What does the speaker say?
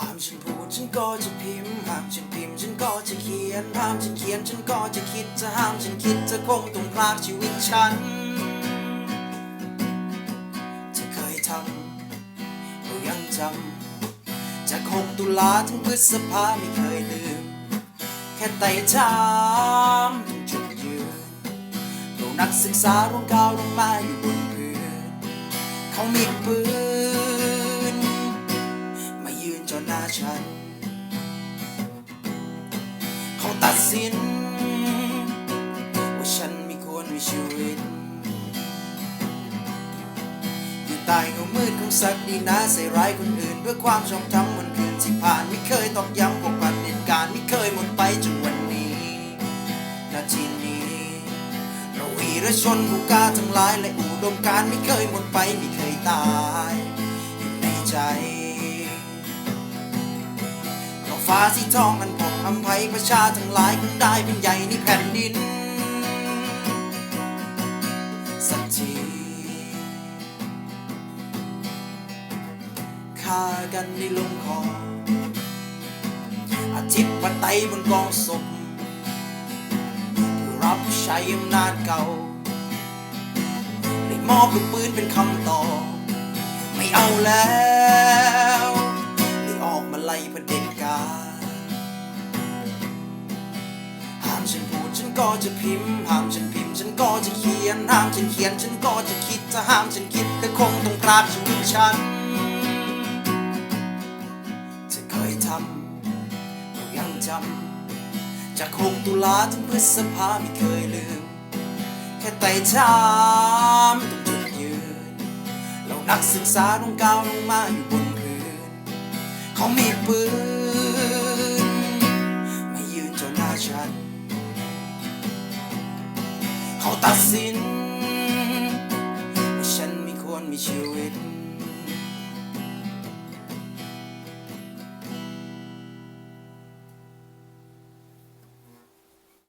ห้ามฉันพูดฉันก็จะพิมพ์ห้ามฉันพิมพ์ฉันก็จะเขียนห้ามฉันเขียนฉันก็จะคิดจะห้ามฉันคิดเธอคงต้องพลากชีวิตฉันจะเคยทำเรายังจำจากหกตุลาถึงพฤษภาไม่เคยลืม แค่ไต่ถามถึงจุดยืนเรานักศึกษาร่วงก้าวลงมาอยู่บนพื้นเขามีปืน สินว่าฉันไม่ควรมีชีวิต อยู่ใต้เงามืดของศักดินาใส่ร้ายคนอื่นด้วยความชอบธรรมวันคืนที่ผ่านไม่เคยตอกย้ำพวกพันเหตุการณ์ไม่เคยหมดไปจนวันนี้ นาทีนี้ เราวีรชนผู้กล้าทั้งหลายและอุดมการไม่เคยหมดไปไม่เคยตายอยู่ในใจฟ้าสีทองอัน ผ่องอำไพประชาทั้งหลายคงได้เป็นใหญ่ในแผ่นดิน สักทีฆ่ากันในลงคออาทิตย์ปัดไตบนกองศพผู้รับใช้อำนาจเก่าเลยมอบลูกปืนเป็นคำตอบไม่เอาแล้วเลยออกมาไล่ประเด็นการ ก็จะพิมพ์ห้ามฉันพิมพ์ ฉันก็จะเขียนห้ามฉันเขียน ฉันก็จะคิดถ้าห้ามฉันคิดก็คงต้องกราบชีวิตฉันจะเคยทำเรายังจำจากหกตุลาถึงพฤษภาไม่เคยลืม แค่ไต่ถามตรงจุดยืนเรานักศึกษาต้องก้าวลงมาอยู่บนพื้นเขามีปืน เขาตัดสินว่าฉันไม่ควรมีชีวิต